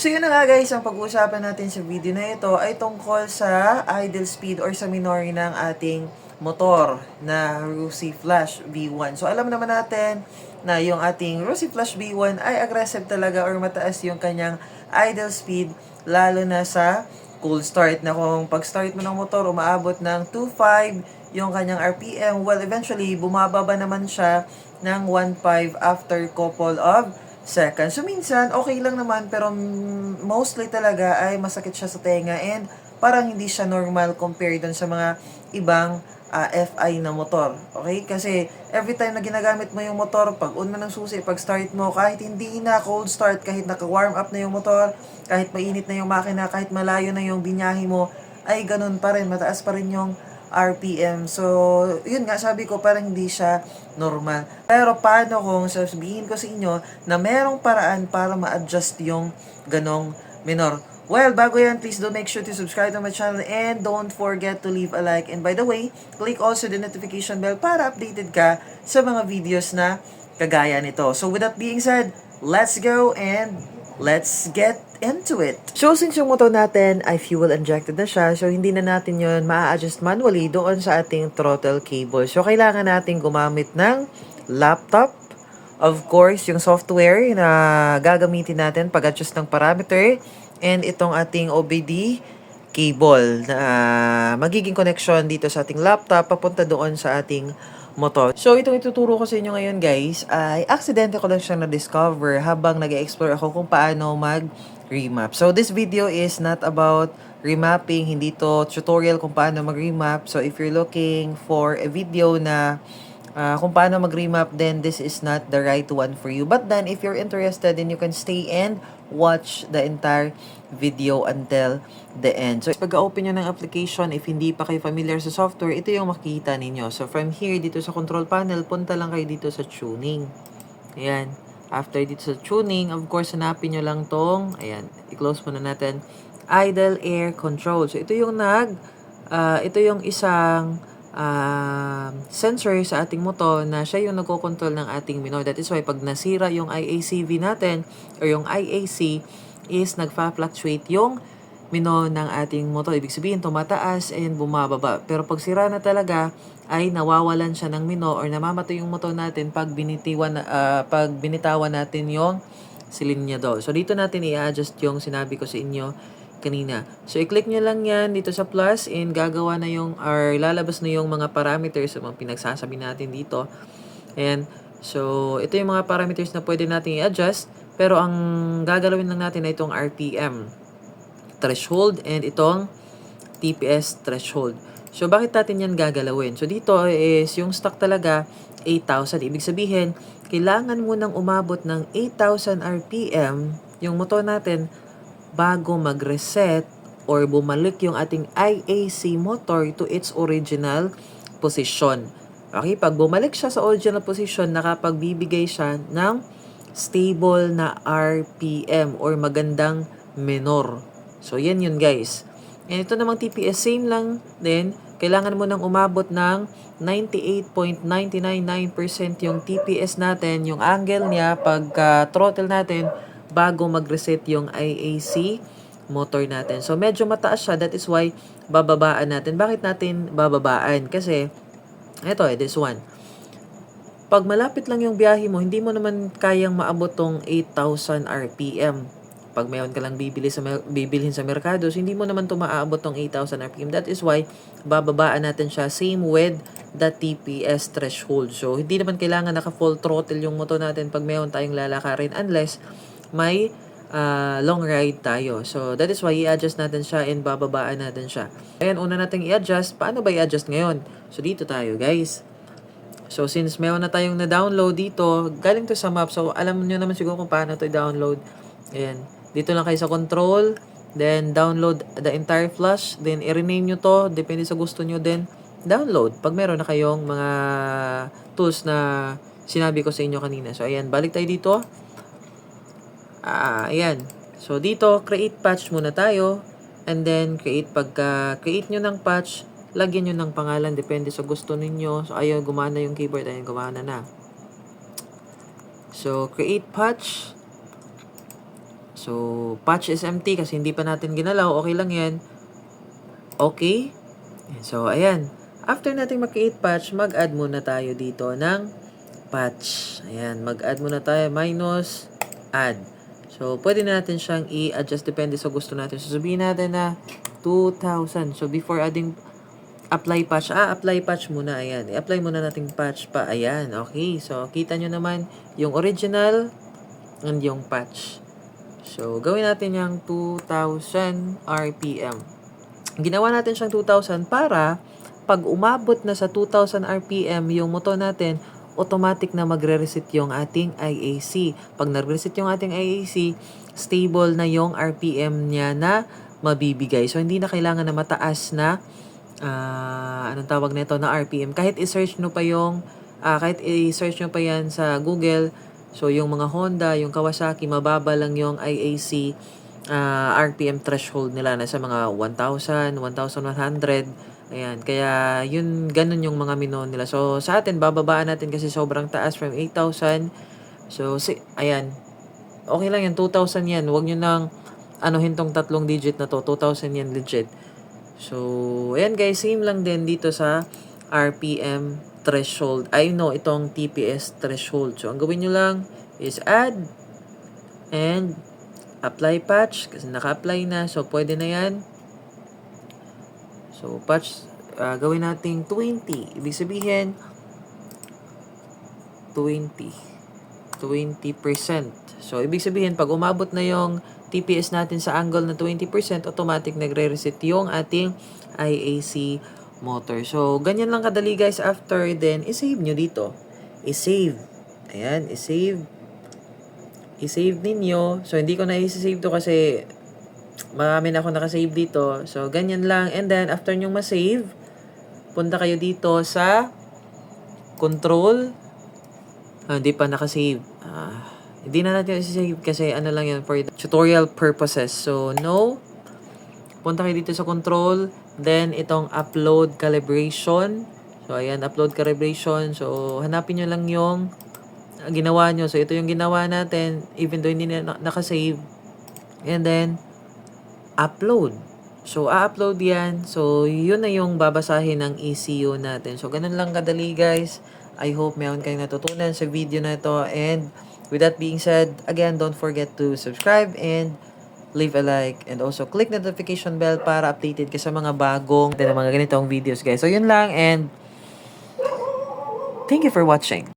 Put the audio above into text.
So yun na nga guys, ang pag-uusapan natin sa video na ito ay tungkol sa idle speed or sa minori ng ating motor na Rusi Flash V1. So alam naman natin na yung ating Rusi Flash V1 ay aggressive talaga or mataas yung kanyang idle speed lalo na sa cold start na kung pag-start mo ng motor umaabot ng 2.5 yung kanyang RPM well eventually bumababa naman siya ng 1.5 after couple of seconds. So minsan okay lang naman pero mostly talaga ay masakit siya sa tenga and parang hindi siya normal compared dun sa mga ibang ah, FI na motor. Okay? Kasi every time na ginagamit mo yung motor, pag un mo ng susi, pag start mo, kahit hindi na cold start, kahit naka-warm up na yung motor, kahit mainit na yung makina, kahit malayo na yung binyahe mo, ay ganun pa rin, mataas pa rin yung RPM. So, yun nga, sabi ko, parang hindi siya normal. Pero paano kung sasabihin ko sa inyo na merong paraan para ma-adjust yung ganong minor? Well, bago yan, please do make sure to subscribe to my channel and don't forget to leave a like. And by the way, click also the notification bell para updated ka sa mga videos na kagaya nito. So with that being said, let's go and let's get into it. So since yung motor natin ay fuel injected na siya, so hindi na natin yon maa-adjust manually doon sa ating throttle cable. So kailangan natin gumamit ng laptop Of course, yung software na gagamitin natin pag-adjust ng parameter and itong ating OBD cable na magiging connection dito sa ating laptop papunta doon sa ating motor. So, itong ituturo ko sa inyo ngayon guys ay aksidente ko lang siyang na-discover habang nag explore ako kung paano mag-remap. So, this video is not about remapping, hindi to tutorial kung paano mag-remap. So, if you're looking for a video na Ah, kung paano mag-remap, then this is not the right one for you. But then, if you're interested, then you can stay and watch the entire video until the end. So, pag-open nyo ng application, if hindi pa kayo familiar sa software, ito yung makikita ninyo. So, from here, dito sa control panel, punta lang kayo dito sa tuning. Ayan. After dito sa tuning, of course, hanapin nyo lang tong, ayan, i-close muna natin, idle air control. So, ito yung nag, ah, ito yung isang um, sensor sa ating motor na siya yung nagkocontrol ng ating minor. That is why pag nasira yung IACV natin or yung IAC is nagfa-fluctuate yung minor ng ating motor. Ibig sabihin, tumataas and bumababa. Pero pag sira na talaga, ay nawawalan siya ng minor or namamatay yung motor natin pag binitiwan, ah, pag binitawan natin yung silinyador. So, dito natin i-adjust yung sinabi ko sa inyo kanina. So, i-click nyo lang yan dito sa plus and gagawa na yung, or lalabas na yung mga parameters sa mga pinagsasabi natin dito. And, so, ito yung mga parameters na pwede natin i-adjust. Pero, ang gagalawin lang natin ay itong RPM threshold and itong TPS threshold. So, bakit natin yan gagalawin? So, dito is yung stock talaga 8,000. Ibig sabihin, kailangan mo nang umabot ng 8,000 RPM yung motor natin bago mag-reset or bumalik yung ating IAC motor to its original position. Okay, pag bumalik siya sa original position, nakapagbibigay siya ng stable na RPM or magandang minor. So, yan yun guys. And ito namang TPS, same lang din. Kailangan mo nang umabot ng 98.999% yung TPS natin, yung angle niya pagka throttle natin bago mag-reset yung IAC motor natin. So, medyo mataas siya. That is why bababaan natin. Bakit natin bababaan? Kasi, ito eh, this one. Pag malapit lang yung biyahe mo, hindi mo naman kayang maabot tong 8,000 RPM. Pag mayroon ka lang bibili sa, bibilhin sa merkado, so hindi mo naman to maaabot tong 8,000 RPM. That is why, bababaan natin siya same with the TPS threshold. So, hindi naman kailangan naka full throttle yung motor natin pag mayroon tayong lalakarin unless may uh, long ride tayo. So, that is why i-adjust natin siya and bababaan natin siya. Ayan, una nating i-adjust. Paano ba i-adjust ngayon? So, dito tayo, guys. So, since meron na tayong na-download dito, galing to sa map. So, alam niyo naman siguro kung paano to i-download. Ayan. Dito lang kayo sa control. Then, download the entire flash. Then, i-rename nyo to. Depende sa gusto nyo. Then, download. Pag meron na kayong mga tools na sinabi ko sa inyo kanina. So, ayan. Balik tayo dito. Ah, ayan. So, dito, create patch muna tayo. And then, create pagka create nyo ng patch, lagyan nyo ng pangalan. Depende sa gusto ninyo. So, ayaw gumana yung keyboard. Ayan, gumana na. So, create patch. So, patch is empty kasi hindi pa natin ginalaw. Okay lang yan. Okay. So, ayan. After natin mag-create patch, mag-add muna tayo dito ng patch. Ayan, mag-add muna tayo minus add. So, pwede na natin siyang i-adjust depende sa gusto natin. So, sabihin natin na 2,000. So, before adding apply patch, ah, apply patch muna. Ayan, i-apply muna natin patch pa. Ayan, okay. So, kita nyo naman yung original and yung patch. So, gawin natin yung 2,000 RPM. Ginawa natin siyang 2,000 para pag umabot na sa 2,000 RPM yung motor natin, automatic na magre-reset yung ating IAC. Pag nag-reset yung ating IAC, stable na yung RPM niya na mabibigay. So, hindi na kailangan na mataas na ah anong tawag nito na RPM. Kahit i-search nyo pa yung, ah, kahit i-search nyo pa yan sa Google, so yung mga Honda, yung Kawasaki, mababa lang yung IAC ah, RPM threshold nila na sa mga 1,000, 1,100. Ayan, kaya yun, ganun yung mga mino nila. So, sa atin, bababaan natin kasi sobrang taas from 8,000. So, si, ayan, okay lang yan, 2,000 yan. Huwag nyo nang anuhin tong tatlong digit na to, 2,000 yan legit. So, ayan guys, same lang din dito sa RPM threshold. I know, itong TPS threshold. So, ang gawin nyo lang is add and apply patch kasi naka-apply na. So, pwede na yan. So, patch, ah, gawin nating 20. Ibig sabihin, 20. 20%. So, ibig sabihin, pag umabot na yung TPS natin sa angle na 20%, automatic nagre-reset yung ating IAC motor. So, ganyan lang kadali guys. After, then, isave nyo dito. Isave. Ayan, isave. I-save ninyo. So, hindi ko na i-save to kasi marami na ako nakasave dito. So, ganyan lang. And then, after nyo ma-save, punta kayo dito sa control. Ah, hindi pa nakasave. Ah, hindi na natin i-save kasi ano lang yan for tutorial purposes. So, no. Punta kayo dito sa control. Then, itong upload calibration. So, ayan, upload calibration. So, hanapin nyo lang yung ginawa nyo. So, ito yung ginawa natin even though hindi na- nakasave. And then, upload. So, a-upload yan. So, yun na yung babasahin ng ECU natin. So, ganun lang kadali guys. I hope meron kayong natutunan sa video na ito. And, with that being said, again, don't forget to subscribe and leave a like. And also, click notification bell para updated ka sa mga bagong, mga ganitong videos guys. So, yun lang and thank you for watching.